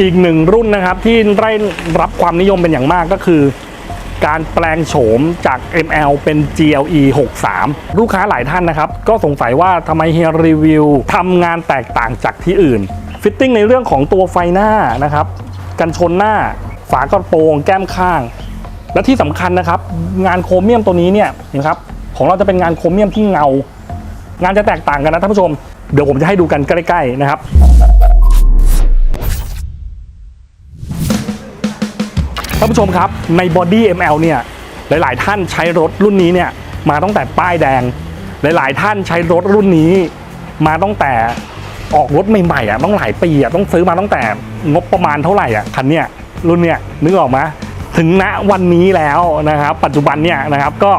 อีกหนึ่งรุ่นนะครับที่ได้รับความนิยมเป็นอย่างมากก็คือ การแปลงโฉมจาก ML เป็น GLE 63 ลูกค้าหลายท่านนะครับ ก็สงสัยว่าทำไมเฮียรีวิวทำงานแตกต่างจากที่อื่น ฟิตติ้งในเรื่องของตัวไฟหน้านะครับ กันชนหน้า ฝากระโปรง แก้มข้าง และที่สำคัญนะครับ งานโครเมียมตัวนี้เนี่ยเห็นครับของเราจะเป็นงานโครเมียมที่เงา งานจะแตกต่างกันนะท่านผู้ชม เดี๋ยวผมจะให้ดูกันใกล้ๆนะครับ ท่านผู้ชมครับในบอดี้ ML เนี่ยหลาย ๆ ท่านใช้รถรุ่นนี้เนี่ยมาตั้งแต่ป้ายแดง หลาย ๆ ท่านใช้รถรุ่นนี้ มาตั้งแต่ออกรถใหม่ๆอะต้องหลายปีอะต้องซื้อมาตั้งแต่งบประมาณเท่าไหร่อะคันเนี้ยรุ่นเนี้ยนึกออกไหมถึงณวันนี้แล้วนะครับ ปัจจุบันเนี่ยนะครับก็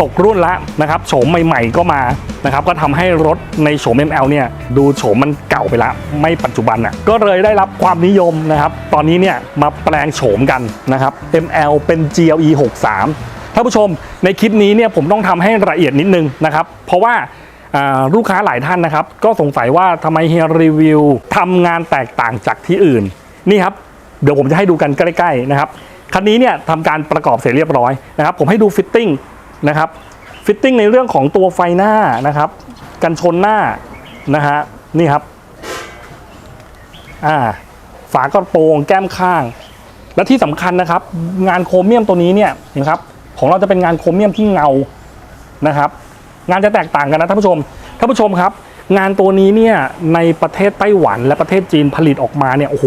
ตกรุ่นล้วนะครับโฉมใหม่ ๆ ก็มานะครับก็ทำให้รถในโฉม ML เนี่ยดูโฉมมันเก่าไปล้วไม่ปัจจุบันอะก็เลยได้รับความนิยมนะครับ ตอนนี้เนี่ยมาแปลงโฉมกันนะครับ ML เป็น GLE 63ท่านผู้ชมในคลิปนี้เนี่ยผมต้องทำให้ละเอียดนิดนึงนะครับ เพราะว่าอ่าลูกค้าหลายท่านนะครับ ก็สงสัยว่าทำไมเฮียรีวิวทำงานแตกต่างจากที่อื่น นี่ครับ เดี๋ยวผมจะให้ดูกันใกล้ๆนะครับคันนี้เนี่ยทำการประกอบเสร็จเรียบร้อยนะครับ ผมให้ดูฟิตติ้ง นะครับฟิตติ้งในเรื่องของตัวไฟหน้านะครับ กันชนหน้านะฮะนี่ครับอ่าฝากระโปรงแก้มข้าง และที่สำคัญนะครับ งานโครเมียมตัวนี้เนี่ยเห็นครับของเราจะเป็นงานโครเมียมที่เงานะครับ งานจะแตกต่างกันนะท่านผู้ชมท่านผู้ชมครับ งานตัวนี้เนี่ยในประเทศไต้หวันและประเทศจีนผลิตออกมาเนี่ยโอ้โห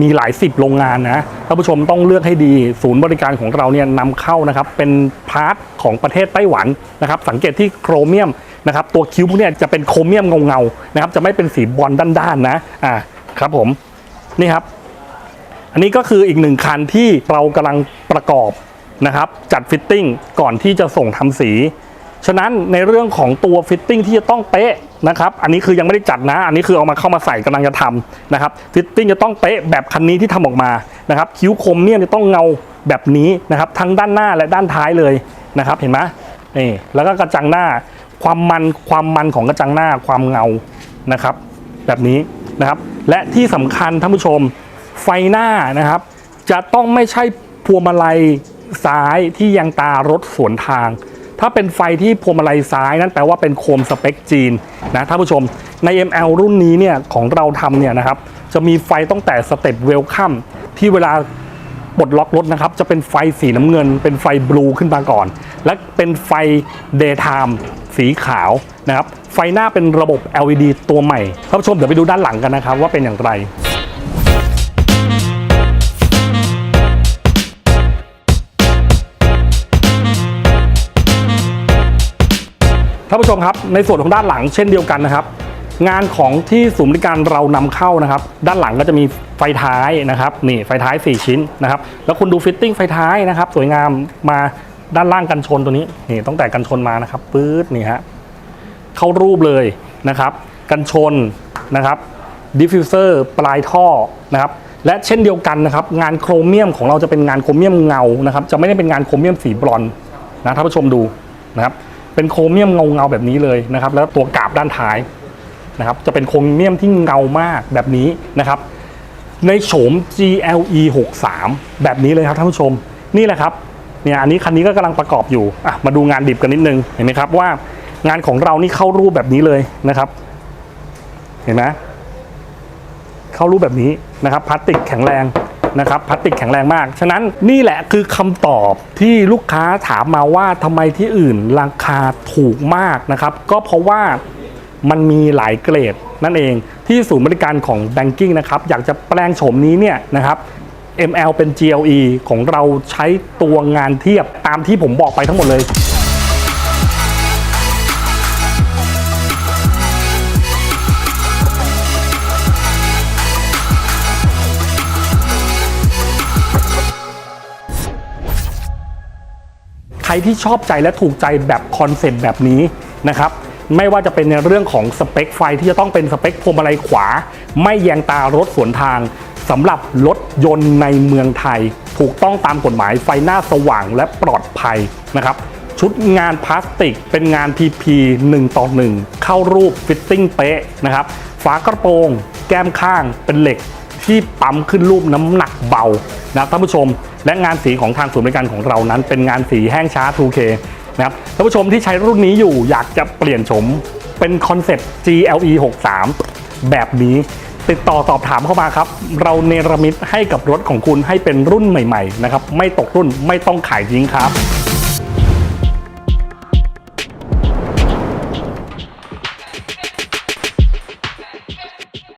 มีหลายสิบโรงงานนะท่านผู้ชมต้องเลือกให้ดีศูนย์บริการของเราเนี่ยนำเข้านะครับเป็นพาร์ทของประเทศไต้หวันนะครับสังเกตที่โครเมียมนะครับตัวคิ้วพวกนี่ยจะเป็นโครเมียมเงาๆนะครับจะไม่เป็นสีบอลด้านๆนะอ่าครับผมนี่ครับ อันนี้ก็คืออีกหนึ่งคันที่เรากำลังประกอบนะครับจัดฟิตติ้งก่อนที่จะส่งทำสี ฉะนั้นในเรื่องของตัวฟิตติ้งที่จะต้องเป๊ะ นะครับ อันนี้คือยังไม่ได้จัดนะ อันนี้คือเอามาเข้ามาใส่กำลังจะทำนะครับ ฟิตติ้งจะต้องเป๊ะแบบคันนี้ที่ทำออกมานะครับ คิ้วคมเนี่ยจะต้องเงาแบบนี้นะครับ ทั้งด้านหน้าและด้านท้ายเลยนะครับ เห็นไหมนี่ แล้วก็กระจังหน้า ความมัน ความมันของกระจังหน้า ความเงา นะครับ แบบนี้นะครับ และที่สำคัญท่านผู้ชม ไฟหน้านะครับ จะต้องไม่ใช่พวงมาลัยซ้ายที่ยังตารถสวนทาง ถ้าเป็นไฟที่พวงมาลัยซ้ายนั่นแปลว่าเป็นโคมสเปคจีนนะท่านผู้ชมใน ML รุ่นนี้เนี่ยของเราทำเนี่ยนะครับจะมีไฟตั้งแต่สเต็ปเวลคัมที่เวลาปลดล็อกรถนะครับจะเป็นไฟสีน้ำเงิน เป็นไฟบลูขึ้นมาก่อน และเป็นไฟ daytime สีขาวนะครับไฟหน้าเป็นระบบ LED ตัวใหม่ท่านผู้ชมเดี๋ยวไปดูด้านหลังกันนะครับว่าเป็นอย่างไรานผู้ชมครับ ในส่วนของด้านหลังเช่นเดียวกันนะครับ งานของที่ศูนย์บริการเรานำเข้านะครับ ด้านหลังก็จะมีไฟท้ายนะครับนี่ไฟท้าย 4 ชิ้นนะครับ แล้วคุณดูฟิตติ้งไฟท้ายนะครับ สวยงามมาด้านล่างกันชนตัวนี้นี่ตั้งแต่กันชนมานะครับปื๊ดนี่ฮะเข้ารูปเลยนะครับ กันชนนะครับดิฟฟิวเซอร์ปลายท่อนะครับและเช่นเดียวกันนะครับ งานโครเมียมของเราจะเป็นงานโครเมียมเงานะครับ จะไม่ได้เป็นงานโครเมียมสีบรอนนะท่านผู้ชมดูนะครับ เป็นโครเมียมเงาเงาแบบนี้เลยนะครับ แล้วตัวกาบด้านท้ายนะครับจะเป็นโครเมียมที่เงามากแบบนี้นะครับ ในโฉม GLE 63แบบนี้เลยครับท่านผู้ชมนี่แหละครับเนี่ยอันนี้คันนี้ก็กำลังประกอบอยู่อะมาดูงานดิบกันนิดนึงเห็นไหมครับว่างานของเรานี่เข้ารูปแบบนี้เลยนะครับ เห็นไหมเข้ารูปแบบนี้นะครับพลาสติกแข็งแรง นะครับพลาสติกแข็งแรงมาก ฉะนั้นนี่แหละคือคำตอบที่ลูกค้าถามมาว่าทำไมที่อื่นราคาถูกมากนะครับ ก็เพราะว่ามันมีหลายเกรดนั่นเองที่ศูนย์บริการของ Banking นะครับ อยากจะแปลงโฉมนี้เนี่ยนะครับ ML เป็น GLE ของเราใช้ตัวงานเทียบตามที่ผมบอกไปทั้งหมดเลย ใครที่ชอบใจและถูกใจแบบคอนเซ็ปต์แบบนี้นะครับไม่ว่าจะเป็นในเรื่องของสเปคไฟที่จะต้องเป็นสเปคพวงมาลัยขวา ไม่แยงตารถสวนทางสำหรับรถยนต์ในเมืองไทย ถูกต้องตามกฎหมายไฟหน้าสว่างและปลอดภัยนะครับชุดงานพลาสติกเป็นงาน PP 1ต่อ1เข้ารูปฟิตติ้งเป๊ะนะครับฝากระโปรง แก้มข้างเป็นเหล็ก ที่ปั๊มขึ้นรูปน้ำหนักเบานะครับท่านผู้ชม และงานสีของทางศูนย์บริการของเรานั้น เป็นงานสีแห้งช้า 2K นะครับท่านผู้ชมที่ใช้รุ่นนี้อยู่อยากจะเปลี่ยนโฉมเป็นคอนเซปต์ GLE 63แบบนี้ติดต่อสอบถามเข้ามาครับ เราเนรมิตให้กับรถของคุณให้เป็นรุ่นใหม่ๆนะครับไม่ตกรุ่นไม่ต้องขายทิ้งครับ